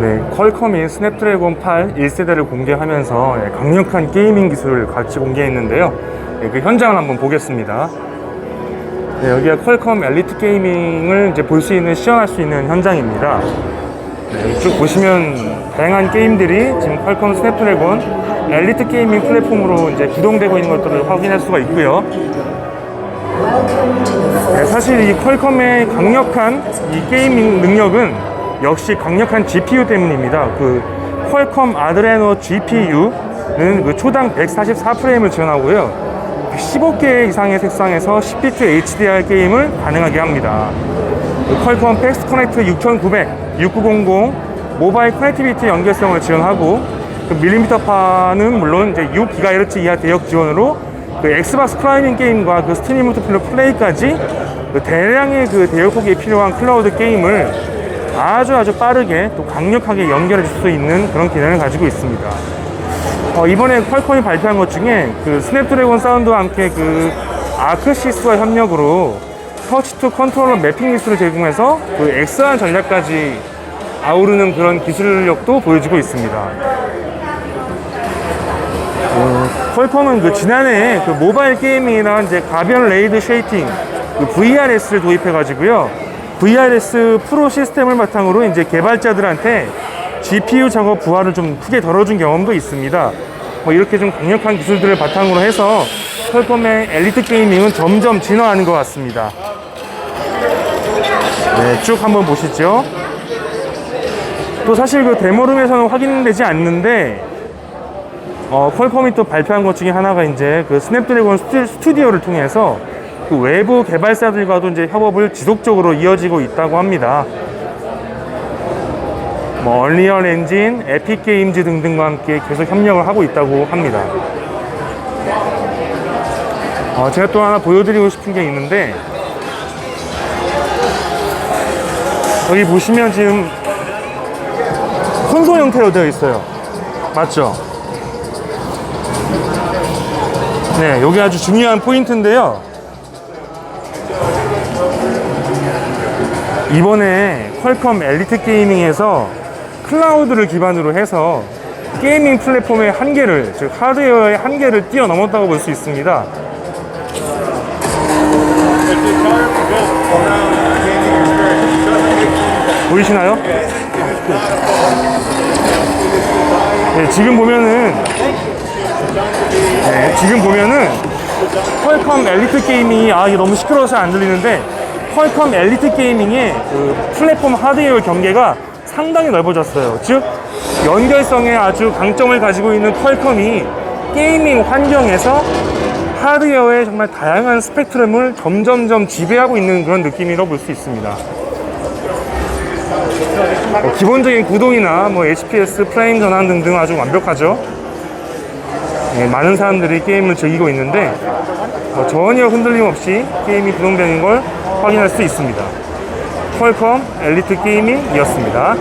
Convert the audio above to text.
네, 퀄컴이 스냅드래곤 8 1세대를 공개하면서 예, 강력한 게이밍 기술을 같이 공개했는데요. 예, 그 현장을 한번 보겠습니다. 네, 여기가 퀄컴 엘리트 게이밍을 이제 볼 수 있는 시연할 수 있는 현장입니다. 네, 쭉 보시면 다양한 게임들이 지금 퀄컴 스냅드래곤 엘리트 게이밍 플랫폼으로 이제 구동되고 있는 것들을 확인할 수가 있고요. 네, 사실 이 퀄컴의 강력한 이 게이밍 능력은 역시 강력한 GPU 때문입니다. 그 퀄컴 아드레노 GPU는 그 초당 144프레임을 지원하고요. 15개 이상의 색상에서 10비트 HDR 게임을 가능하게 합니다. 그 퀄컴 팩스 커넥트 6900, 6900 모바일 커넥티비티 연결성을 지원하고 그 밀리미터파는 물론 이제 6GHz 이하 대역 지원으로 그 엑스박스 클라이밍 게임과 그 스트리밍 multiplayer 플레이까지 그 대량의 그 대역폭에 필요한 클라우드 게임을 아주 아주 빠르게 또 강력하게 연결해 줄 수 있는 그런 기능을 가지고 있습니다. 어, 이번에 퀄컴이 발표한 것 중에 그 스냅드래곤 사운드와 함께 그 아크시스와 협력으로 터치 투 컨트롤러 매핑 기술을 제공해서 그 XR 전략까지 아우르는 그런 기술력도 보여주고 있습니다. 어, 퀄컴은 그 지난해 그 모바일 게임이나 이제 가변 레이드 쉐이팅 그 VRS를 도입해 가지고요. VRS 프로 시스템을 바탕으로 이제 개발자들한테 GPU 작업 부하를 좀 크게 덜어준 경험도 있습니다. 뭐 이렇게 좀 강력한 기술들을 바탕으로 해서 퀄컴의 엘리트 게이밍은 점점 진화하는 것 같습니다. 네, 쭉 한번 보시죠. 또 사실 그 데모룸에서는 확인되지 않는데 어, 퀄컴이 또 발표한 것 중에 하나가 이제 그 스냅드래곤 스튜- 스튜디오를 통해서 그 외부 개발사들과도 이제 협업을 지속적으로 이어지고 있다고 합니다. 뭐 얼리얼 엔진, 에픽 게임즈 등등과 함께 계속 협력을 하고 있다고 합니다. 어, 제가 또 하나 보여드리고 싶은 게 있는데 여기 보시면 지금 콘솔 형태로 되어 있어요. 맞죠? 네, 여기 아주 중요한 포인트인데요. 이번에 퀄컴 엘리트 게이밍에서 클라우드를 기반으로 해서 게이밍 플랫폼의 한계를, 즉 하드웨어의 한계를 뛰어넘었다고 볼 수 있습니다. 보이시나요? 네, 지금 보면은 네, 지금 보면은 퀄컴 엘리트 게이밍이 아 이게 너무 시끄러워서 안 들리는데 퀄컴 엘리트 게이밍의 그 플랫폼 하드웨어 경계가 상당히 넓어졌어요. 즉 연결성에 아주 강점을 가지고 있는 퀄컴이 게이밍 환경에서 하드웨어의 정말 다양한 스펙트럼을 점점점 지배하고 있는 그런 느낌이라고 볼 수 있습니다. 뭐 기본적인 구동이나 뭐 HPS, 프레임 전환 등등 아주 완벽하죠. 예, 많은 사람들이 게임을 즐기고 있는데 어, 전혀 흔들림 없이 게임이 구동되는 걸 확인할 수 있습니다. 퀄컴 엘리트 게이밍이었습니다.